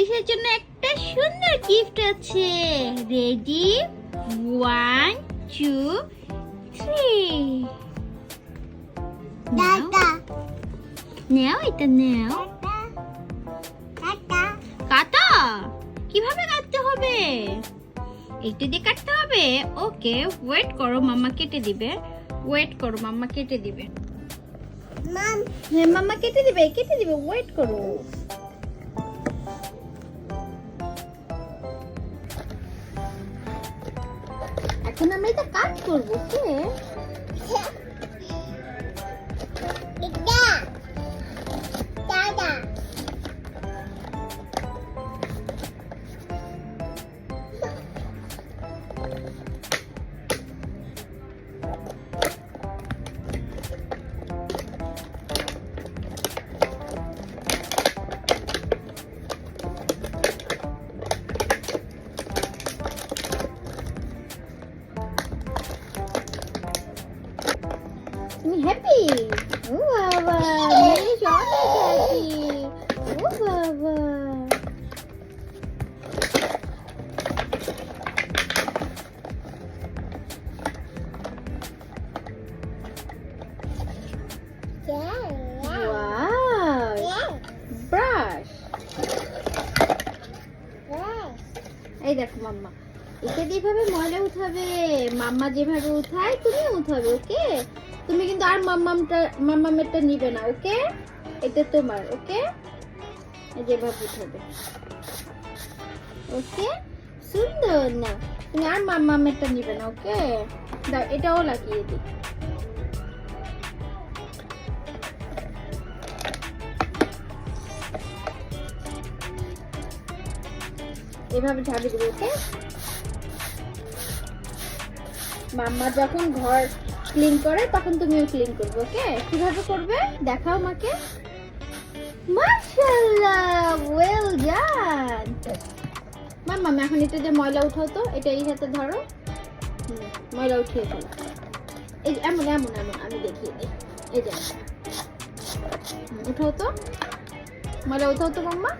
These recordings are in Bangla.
কিসের জন্য একটা সুন্দর গিফট আছে? রেডি ওয়ান টু থ্রি নেও এটা নেও কাটা কীভাবে কাটতে হবে? একটু দিয়ে কাটতে হবে? ওকে ওয়েট করো মাম্মা কেটে দিবে। ওয়েট করো মাম্মা কেটে দিবে। মাম হ্যাঁ মাম্মা কেটে দিবে কেটে দিবে ওয়েট করো। এখন আমরা এটা কাট করব কে তুমি হ্যাপি ও বাবা মেশ অনেক হ্যাপি ও বাবা। এই দেখো মাম্মা একে দিয়ে এইভাবে ময়লা উঠাবে মাম্মা যেভাবে উঠায় তুমি উঠাবে ওকে তুমি কিন্তু আর মাম্মামটা, মাম্মামেরটা নিবে না, ওকে? এটা তোমার, ওকে? যেভাবে উঠাবে ওকে? সুন্দর না, তুমি আর মাম্মামেরটা নিবে না, ওকে? দাও, এটাও লাগিয়ে দিই। এভাবে ঝাড়ু দেবে, ওকে? মাম্মা যখন ঘর ক্লিন করে তখন তুমিও ক্লিন করবে ওকে কীভাবে করবে? দেখাও মাকে। মাশাআল্লাহ ওয়েল ডান মাম্মা এখন এটা যে ময়লা উঠাও তো এটা এই হাতে ধরো। ময়লা উঠিয়ে ফেলো। এই এমন এমন এমন আমি দেখিয়ে দিই। এই যে উঠাও তো। ময়লা উঠাও তো মাম্মা।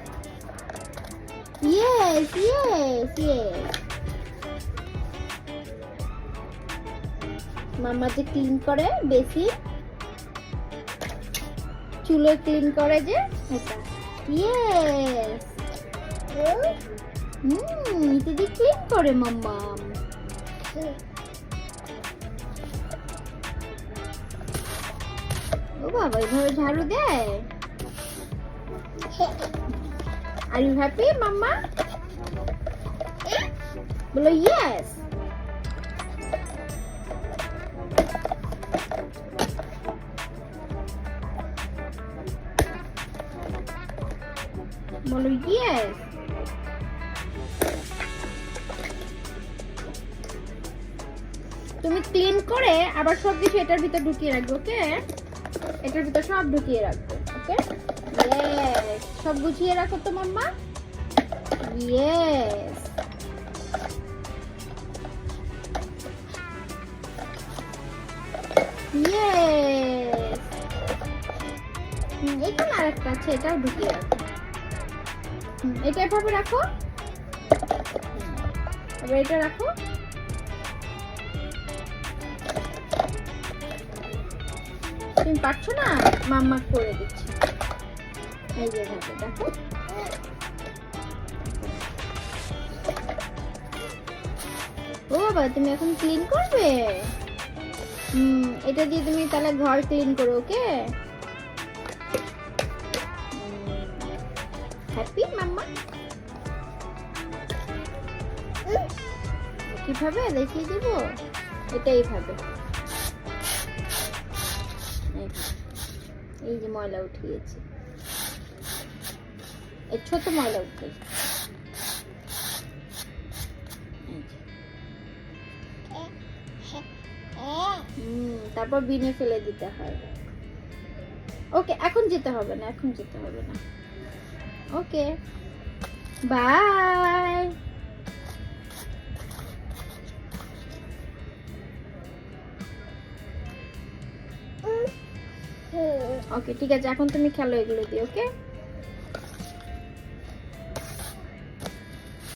Yes, yes, yes. মাম্মা যে ক্লিন করে বেশি, চুলো ক্লিন করে যে ইয়েস হুম, এটা ক্লিন করে মাম্মা। ও বাবা, এভাবে ঝাড়ু দেয়? Are you happy mamma? বলো ইয়েস বলো ইয়েস তুমি ক্লিন করে আবার সব কিছু এটার ভিতর ঢুকিয়ে রাখবে ওকে? এটার ভিতর সব ঢুকিয়ে রাখবে ওকে? সব গুছিয়ে রাখো তো মাম্মা? ইয়েস ইয়েস এখানে আরেকটা আছে এটাও ঢুকিয়ে রাখো। হুম, এটা এভাবে রাখো। এবার এটা রাখো। তুমি পারছ না? মাম্মা করে দিচ্ছি। এই যে দেখো। ও বাবা, তুমি এখন ক্লিন করবে? হুম, এটা দিয়ে তুমি তাহলে ঘর ক্লিন করো ওকে হ্যাপি মাম্মা কীভাবে দেখিয়ে দিব এটা এইভাবে এই যে। ময়লা উঠিয়েছি এই ছোট ময়লা। হুম, তারপর বিনে ফেলে দিতে হয় ওকে এখন যেতে হবে না এখন যেতে হবে না ওকে বাই ওকে ঠিক আছে এখন তুমি খেলো এগুলো দিয়ে ওকে